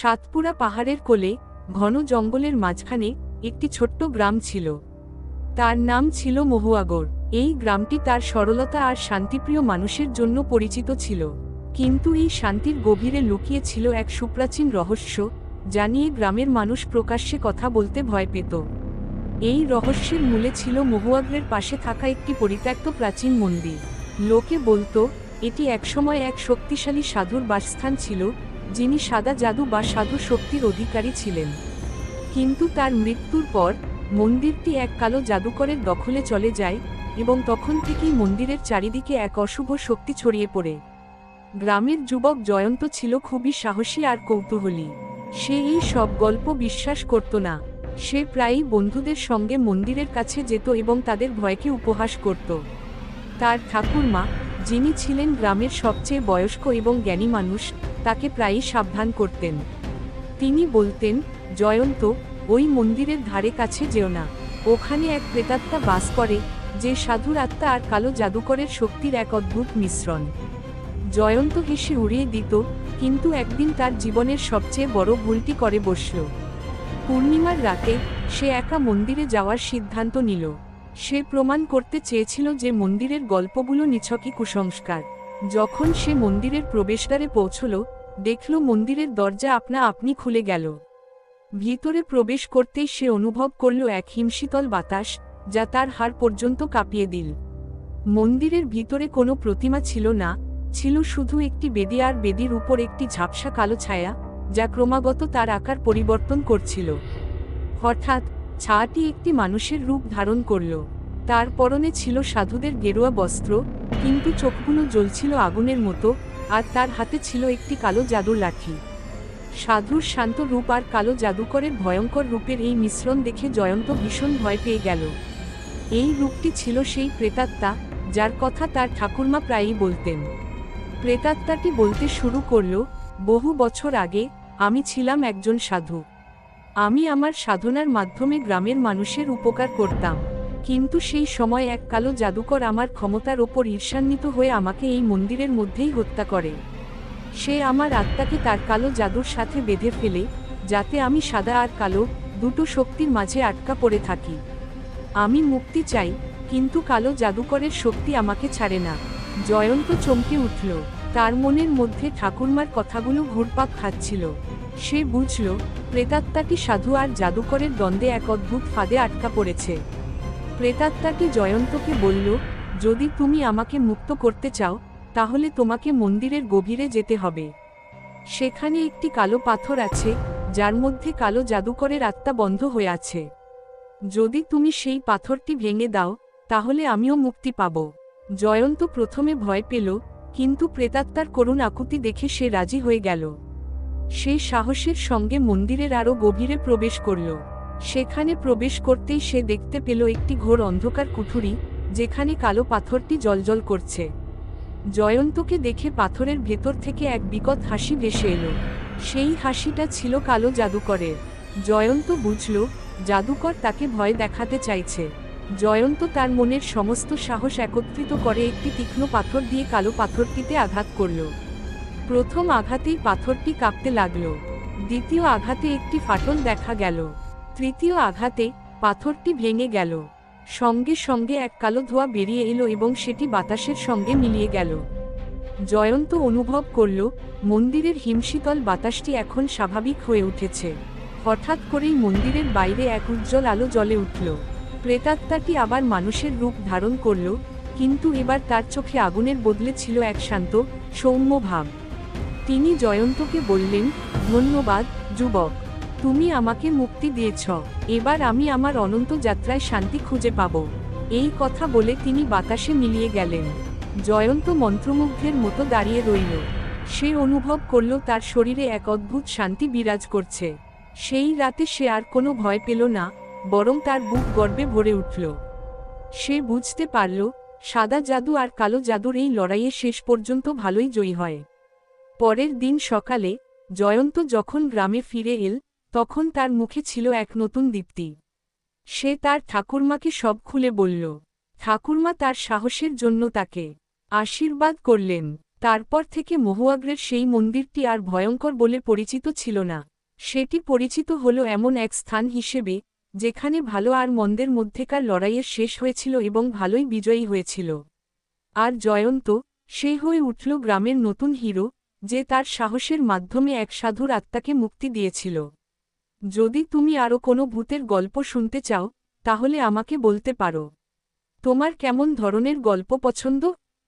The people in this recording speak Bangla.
সাতপুরা পাহাড়ের কোলে, ঘন জঙ্গলের মাঝখানে একটি ছোট্ট গ্রাম ছিল। তার নাম ছিল মহুয়াগড়। এই গ্রামটি তার সরলতা আর শান্তিপ্রিয় মানুষের জন্য পরিচিত ছিল। কিন্তু এই শান্তির গভীরে লুকিয়ে ছিল এক সুপ্রাচীন রহস্য, যা নিয়ে গ্রামের মানুষ প্রকাশ্যে কথা বলতে ভয় পেত। এই রহস্যের মূলে ছিল মহুয়াগ্রের পাশে থাকা একটি পরিত্যক্ত প্রাচীন মন্দির। লোকে বলতো, এটি একসময় এক শক্তিশালী সাধুর বাসস্থান ছিল যিনি সাদা জাদু বা সাধু শক্তির অধিকারী ছিলেন। কিন্তু তার মৃত্যুর পর, মন্দিরটি এক কালো জাদুকরের দখলে চলে যায় এবং তখন থেকেই মন্দিরের চারিদিকে এক অশুভ শক্তি ছড়িয়ে পড়ে। গ্রামের যুবক জয়ন্ত ছিল খুবই সাহসী আর কৌতূহলী। সে এই সব গল্প বিশ্বাস করত না। সে প্রায়ই বন্ধুদের সঙ্গে মন্দিরের কাছে যেত এবং তাদের ভয়কে উপহাস করত। তার ঠাকুরমা যিনি ছিলেন গ্রামের সবচেয়ে বয়স্ক এবং জ্ঞানী মানুষ, তাকে প্রায়ই সাবধান করতেন। তিনি বলতেন, জয়ন্ত, ওই মন্দিরের ধারে কাছে যেও না। ওখানে এক প্রেতাত্মা বাস করে, যে সাধুর আত্মা আর কালো জাদুকরের শক্তির এক অদ্ভুত মিশ্রণ। জয়ন্ত হেসে উড়িয়ে দিত, কিন্তু একদিন তার জীবনের সবচেয়ে বড় ভুলটি করে বসল। পূর্ণিমার রাতে, সে একা মন্দিরে যাওয়ার সিদ্ধান্ত নিল। সে প্রমাণ করতে চেয়েছিল যে মন্দিরের গল্পগুলো নিছকই কুসংস্কার। যখন সে মন্দিরের প্রবেশদ্বারে পৌঁছল, দেখল মন্দিরের দরজা আপনা আপনি খুলে গেল। ভিতরে প্রবেশ করতেই সে অনুভব করল এক হিমশীতল বাতাস, যা তার হাড় পর্যন্ত কাঁপিয়ে দিল। মন্দিরের ভিতরে কোনো প্রতিমা ছিল না, ছিল শুধু একটি বেদি আর বেদির উপর একটি ঝাপসা কালো ছায়া, যা ক্রমাগত তার আকার পরিবর্তন করছিল। হঠাৎ ছায়াটি একটি মানুষের রূপ ধারণ করল। তার পরনে ছিল সাধুদের গেরুয়া বস্ত্র, কিন্তু চোখগুলো জ্বলছিল আগুনের মতো, আর তার হাতে ছিল একটি কালো জাদুর লাঠি। সাধুর শান্ত রূপ আর কালো জাদুকরের ভয়ঙ্কর রূপের এই মিশ্রণ দেখে জয়ন্ত ভীষণ ভয় পেয়ে গেল। এই রূপটি ছিল সেই প্রেতাত্মা, যার কথা তার ঠাকুরমা প্রায়ই বলতেন। প্রেতাত্মাটি বলতে শুরু করল, বহু বছর আগে আমি ছিলাম একজন সাধু। আমি আমার সাধনার মাধ্যমে গ্রামের মানুষের উপকার করতাম। কিন্তু সেই সময় এক কালো জাদুকর আমার ক্ষমতার ওপর ঈর্ষান্বিত হয়ে আমাকে এই মন্দিরের মধ্যেই হত্যা করে। সে আমার আত্মাকে তার কালো জাদুর সাথে বেঁধে ফেলে, যাতে আমি সাদা আর কালো দুটো শক্তির মাঝে আটকা পড়ে থাকি। আমি মুক্তি চাই, কিন্তু কালো জাদুকরের শক্তি আমাকে ছাড়ে না। জয়ন্ত চমকে উঠল। তার মনের মধ্যে ঠাকুরমার কথাগুলো ঘুরপাক খাচ্ছিল। সে বুঝল প্রেতাত্মাটি সাধু আর জাদুকরের দ্বন্দ্বে এক অদ্ভুত ফাঁদে আটকা পড়েছে। প্রেতাত্মাটি জয়ন্তকে বলল, যদি তুমি আমাকে মুক্ত করতে চাও, তাহলে তোমাকে মন্দিরের গভীরে যেতে হবে। সেখানে একটি কালো পাথর আছে, যার মধ্যে কালো জাদুকরের আত্মা বন্ধ হয়ে আছে। যদি তুমি সেই পাথরটি ভেঙে দাও, তাহলে আমিও মুক্তি পাব জয়ন্ত প্রথমে ভয় পেল, কিন্তু প্রেতাত্মার করুণ আকুতি দেখে সে রাজি হয়ে গেল। সে সাহসের সঙ্গে মন্দিরের আরও গভীরে প্রবেশ করল। সেখানে প্রবেশ করতেই সে দেখতে পেল একটি ঘোর অন্ধকার কুঠুরি, যেখানে কালো পাথরটি জলজল করছে। জয়ন্তকে দেখে পাথরের ভেতর থেকে এক বিকট হাসি ভেসে এলো। সেই হাসিটা ছিল কালো জাদুকরের। জয়ন্ত বুঝল, জাদুকর তাকে ভয় দেখাতে চাইছে। জয়ন্ত তার মনের সমস্ত সাহস একত্রিত করে একটি তীক্ষ্ণ পাথর দিয়ে কালো পাথরটিতে আঘাত করল। প্রথম আঘাতেই পাথরটি কাঁপতে লাগল। দ্বিতীয় আঘাতে একটি ফাটল দেখা গেল। তৃতীয় আঘাতে পাথরটি ভেঙে গেল। সঙ্গে সঙ্গে এক কালো ধোঁয়া বেরিয়ে এলো এবং সেটি বাতাসের সঙ্গে মিলিয়ে গেল। জয়ন্ত অনুভব করল, মন্দিরের হিমশীতল বাতাসটি এখন স্বাভাবিক হয়ে উঠেছে। হঠাৎ করেই মন্দিরের বাইরে এক উজ্জ্বল আলো জ্বলে উঠল। প্রেতাত্মাটি আবার মানুষের রূপ ধারণ করল, কিন্তু এবার তার চোখে আগুনের বদলে ছিল এক শান্ত, সৌম্য ভাব। তিনি জয়ন্তকে বললেন, ধন্যবাদ, যুবক। তুমি আমাকে মুক্তি দিয়েছ। এবার আমি আমার অনন্ত যাত্রায় শান্তি খুঁজে পাব। এই কথা বলে তিনি বাতাসে মিলিয়ে গেলেন। জয়ন্ত মন্ত্রমুগ্ধের মতো দাঁড়িয়ে রইল। সে অনুভব করল তার শরীরে এক অদ্ভুত শান্তি বিরাজ করছে। সেই রাতে সে আর কোনো ভয় পেল না, বরং তার বুক গর্বে ভরে উঠল। সে বুঝতে পারল, সাদা জাদু আর কালো জাদুর এই লড়াইয়ে শেষ পর্যন্ত ভালোই জয়ী হয়। পরের দিন সকালে, জয়ন্ত যখন গ্রামে ফিরে এল, তখন তার মুখে ছিল এক নতুন দীপ্তি। সে তার ঠাকুরমাকে সব খুলে বলল, ঠাকুরমা তার সাহসের জন্য তাকে আশীর্বাদ করলেন। তারপর থেকে মহুয়াগ্রের সেই মন্দিরটি আর ভয়ঙ্কর বলে পরিচিত ছিল না। সেটি পরিচিত হল এমন এক স্থান হিসেবে, যেখানে ভালো আর মন্দের মধ্যেকার লড়াইয়ের শেষ হয়েছিল এবং ভালোই বিজয়ী হয়েছিল। আর জয়ন্ত, সে হয়ে উঠল গ্রামের নতুন হিরো যে তার সাহসের মাধ্যমে এক সাধুর আত্মাকে মুক্তি দিয়েছিল। যদি তুমি আরও কোনো ভূতের গল্প শুনতে চাও, তাহলে আমাকে বলতে পারো। তোমার কেমন ধরনের গল্প পছন্দ?